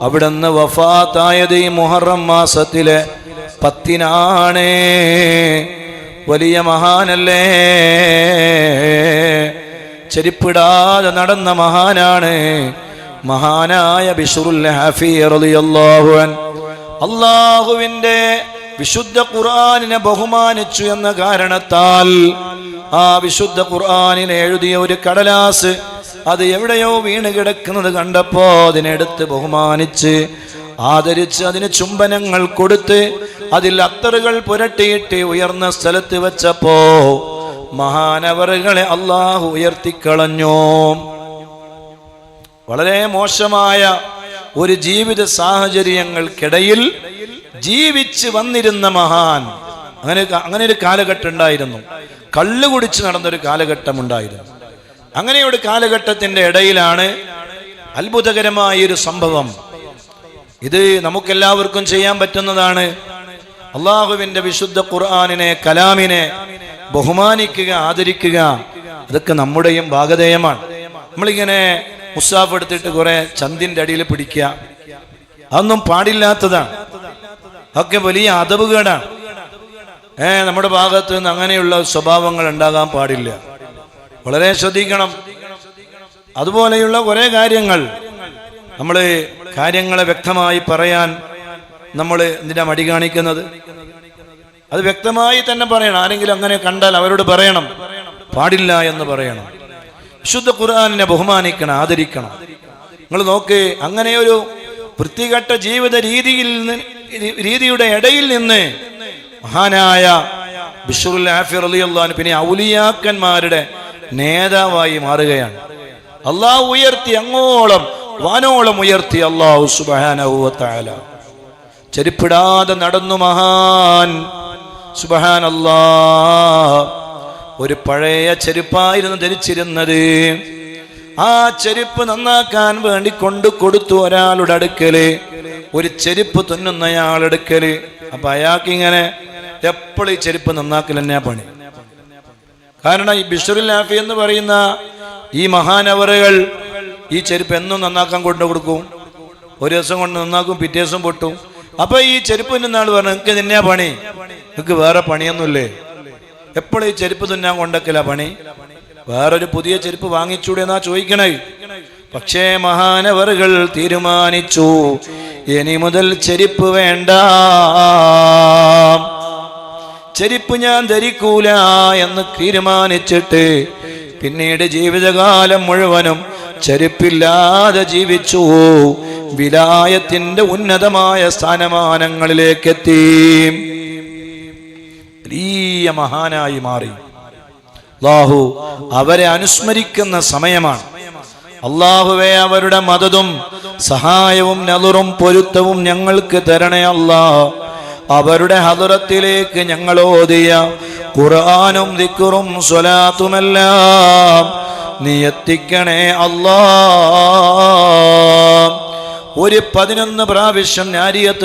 അവിടുന്ന് വഫാത്തായത് ഈ മുഹറം മാസത്തിലെ പത്തിനാണ്. വലിയ മഹാനല്ലേ? ചെരിപ്പിടാതെ നടന്ന മഹാനാണ്. മഹാനായ ബിഷുറുൽ ഹാഫി റളിയല്ലാഹു അൻ അള്ളാഹുവിന്റെ വിശുദ്ധ ഖുർആനിനെ ബഹുമാനിച്ചു എന്ന കാരണത്താൽ ആ വിശുദ്ധ ഖുർആനിനെ എഴുതിയ ഒരു കടലാസ് അത് എവിടെയോ വീണ് കിടക്കുന്നത് കണ്ടപ്പോ അതിനെടുത്ത് ബഹുമാനിച്ച് ആദരിച്ച് അതിന് ചുംബനങ്ങൾ കൊടുത്ത് അതിൽ അത്തറുകൾ പുരട്ടിയിട്ട് ഉയർന്ന സ്ഥലത്ത് വെച്ചപ്പോ മഹാനവറുകളെ അള്ളാഹു ഉയർത്തിക്കളഞ്ഞു. വളരെ മോശമായ ഒരു ജീവിത സാഹചര്യങ്ങൾക്കിടയിൽ ജീവിച്ച് വന്നിരുന്ന മഹാൻ. അങ്ങനെ അങ്ങനെ ഒരു കാലഘട്ടം ഉണ്ടായിരുന്നു. കള്ളു കുടിച്ച് നടന്നൊരു കാലഘട്ടം ഉണ്ടായിരുന്നു അങ്ങനെ ഒരു കാലഘട്ടത്തിന്റെ ഇടയിലാണ് അത്ഭുതകരമായ ഒരു സംഭവം. ഇത് നമുക്കെല്ലാവർക്കും ചെയ്യാൻ പറ്റുന്നതാണ്. അള്ളാഹുവിന്റെ വിശുദ്ധ ഖുർആാനിനെ കലാമിനെ ബഹുമാനിക്കുക ആദരിക്കുക അതൊക്കെ നമ്മുടെയും ഭാഗധേയമാണ്. നമ്മളിങ്ങനെ മുസാഫ് എടുത്തിട്ട് കുറെ ചന്തിന്റെ അടിയിൽ പിടിക്കുക. അതൊന്നും പാടില്ലാത്തതാണ്. ഒക്കെ വലിയ അതവുകേടാണ് ഏ നമ്മുടെ ഭാഗത്ത് നിന്ന് അങ്ങനെയുള്ള സ്വഭാവങ്ങൾ ഉണ്ടാകാൻ പാടില്ല. വളരെ ശ്രദ്ധിക്കണം. അതുപോലെയുള്ള കുറെ കാര്യങ്ങൾ നമ്മൾ കാര്യങ്ങളെ വ്യക്തമായി പറയാൻ നമ്മൾ എന്തിനാ മടി കാണിക്കുന്നത്. അത് വ്യക്തമായി തന്നെ പറയണം. ആരെങ്കിലും അങ്ങനെ കണ്ടാൽ അവരോട് പറയണം. പാടില്ല എന്ന് പറയണം. വിശുദ്ധ ഖുർആാനിനെ ബഹുമാനിക്കണം ആദരിക്കണം. നിങ്ങൾ നോക്ക് അങ്ങനെ ഒരു വൃത്തികെട്ട ജീവിത രീതിയിൽ നിന്ന് രീതിയുടെ ഇടയിൽ നിന്ന് മഹാനായ ബിഷുറുൽ ആഫിർ അലി പിന്നെ ഔലിയാക്കന്മാരുടെ നേതാവായി മാറുകയാണ്. അള്ളാഹു ഉയർത്തി അങ്ങോളം വാനോളം ഉയർത്തി അള്ളാഹു സുബാനവുവത്താല ചെരുപ്പിടാതെ നടന്നു മഹാൻ. സുബഹാൻ അല്ലാ ഒരു പഴയ ചെരുപ്പായിരുന്നു ധരിച്ചിരുന്നത്. ആ ചെരുപ്പ് നന്നാക്കാൻ വേണ്ടി കൊണ്ടു കൊടുത്തു ഒരാളുടെ അടുക്കൽ. ഒരു ചെരുപ്പ് തുന്നുന്ന അടുക്കൽ അപ്പൊ അയാൾക്ക് ഇങ്ങനെ എപ്പോഴും ഈ ചെരുപ്പ് നന്നാക്കൽ തന്നെ പണി. കാരണം ഈ ബിഷറുൽ ലാഫി എന്ന് പറയുന്ന ഈ മഹാനവറുകൾ ഈ ചെരുപ്പ് എന്നും നന്നാക്കാൻ കൊണ്ടു കൊടുക്കും. ഒരു ദിവസം കൊണ്ട് നന്നാക്കും പിറ്റേ ദിവസം പൊട്ടും. അപ്പൊ ഈ ചെരുപ്പ് തുന്നുന്ന ആൾ പറഞ്ഞു നിങ്ങൾക്ക് തന്നെയാ പണി. നിങ്ങൾക്ക് വേറെ പണിയൊന്നുമില്ലേ? എപ്പോഴും ഈ ചെരുപ്പ് തുന്നാൻ കൊണ്ടൊക്കില്ല പണി. വേറൊരു പുതിയ ചെരുപ്പ് വാങ്ങിച്ചൂടെ എന്നാ ചോദിക്കണേ. പക്ഷേ മഹാനവറുകൾ തീരുമാനിച്ചു. ഇനി മുതൽ ചെരുപ്പ് വേണ്ട. ചെരുപ്പ് ഞാൻ ധരിക്കൂല എന്ന് തീരുമാനിച്ചിട്ട് പിന്നീട് ജീവിതകാലം മുഴുവനും ചെരുപ്പില്ലാതെ ജീവിച്ചു. വിലായത്തിന്റെ ഉന്നതമായ സ്ഥാനമാനങ്ങളിലേക്ക് എത്തി വലിയ മഹാനായി മാറി. അള്ളാഹു അവരെ അനുസ്മരിക്കുന്ന സമയമാണ്. അള്ളാഹുവെ അവരുടെ മതതും സഹായവും നലുറും പൊരുത്തവും ഞങ്ങൾക്ക് തരണേ അല്ലാ. അവരുടെ ഹതുറത്തിലേക്ക് ഞങ്ങൾ ഓതിയ ഖുർആാനും ദിക്കുറും സ്വലാത്തുമെല്ലാം. നീ എത്തിക്കണേ അല്ലാ. ഒരു പതിനൊന്ന് പ്രാവശ്യം നാരിയത്ത്